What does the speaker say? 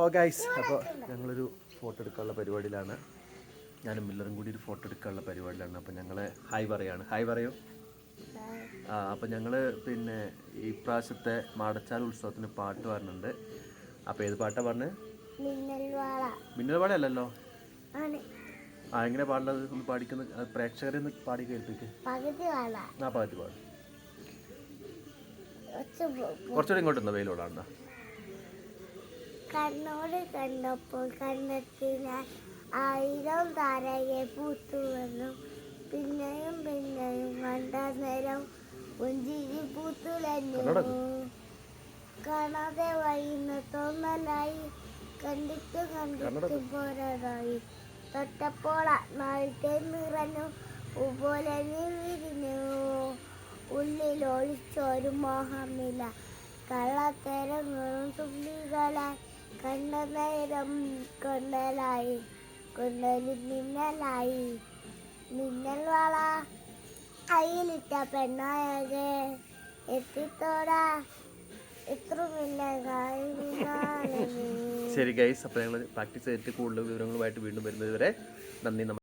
ഹോ ഗൈസ് അപ്പോൾ ഞങ്ങളൊരു ഫോട്ടോ എടുക്കാനുള്ള പരിപാടിയിലാണ്. ഞാനും മില്ലറും കൂടി ഒരു ഫോട്ടോ എടുക്കാനുള്ള പരിപാടിയിലാണ്. അപ്പോൾ ഞങ്ങൾ ഹായ് പറയാണ്. ഹായ് പറയൂ. ആ അപ്പോൾ ഞങ്ങൾ പിന്നെ ഈ പ്രാവശ്യത്തെ മാടച്ചാൽ ഉത്സവത്തിന് പാട്ട് പാടുന്നുണ്ട്. അപ്പോൾ ഏത് പാട്ടാണ് പറഞ്ഞത് മിന്നൽ വാള അല്ലല്ലോ ആ എങ്ങനെ പാടുന്നത്? ഒന്ന് പാടിക്കുന്ന പ്രേക്ഷകരെ ഒന്ന് പാടി കേൾപ്പിക്ക്. പകുതി ആ പാട്ട് പാടും. കുറച്ചുകൂടി ഇങ്ങോട്ടുണ്ടോ വെയിലോടാണ്ട കണ്ണോട് കണ്ടപ്പോൾ കണ്ടെത്തിന ആയിരം താരയെ പൂത്തു വന്നു പിന്നെയും പിന്നെയും കണ്ട നേരം പുഞ്ചിരി പൂത്തുലഞ്ഞു. കാണാതെ വൈകുന്ന തോന്നലായി കണ്ടിട്ടും കണ്ടിട്ടും. പോരാതായി തൊട്ടപ്പോൾ ആത്മാവിത്തെ നിറഞ്ഞു ഉപോലെ വിരിഞ്ഞു ഉള്ളിൽ ഒളിച്ചൊരു മോഹമില്ല. കള്ളത്തരങ്ങളും തുള്ളികളായി കണ്ട നേരം കൊണ്ടൊരു മിന്നലായി. മിന്നൽ വള കയ്യിലിട്ട പെണ്ണായകെ എത്തിത്തോടാ. ശരി ഗൈസ് അപ്പോൾ ഞങ്ങൾ പ്രാക്ടീസ് ചെയ്തിട്ട് കൂടുതൽ വിവരങ്ങളുമായിട്ട് വീണ്ടും വരുന്നത് വരെ നന്ദി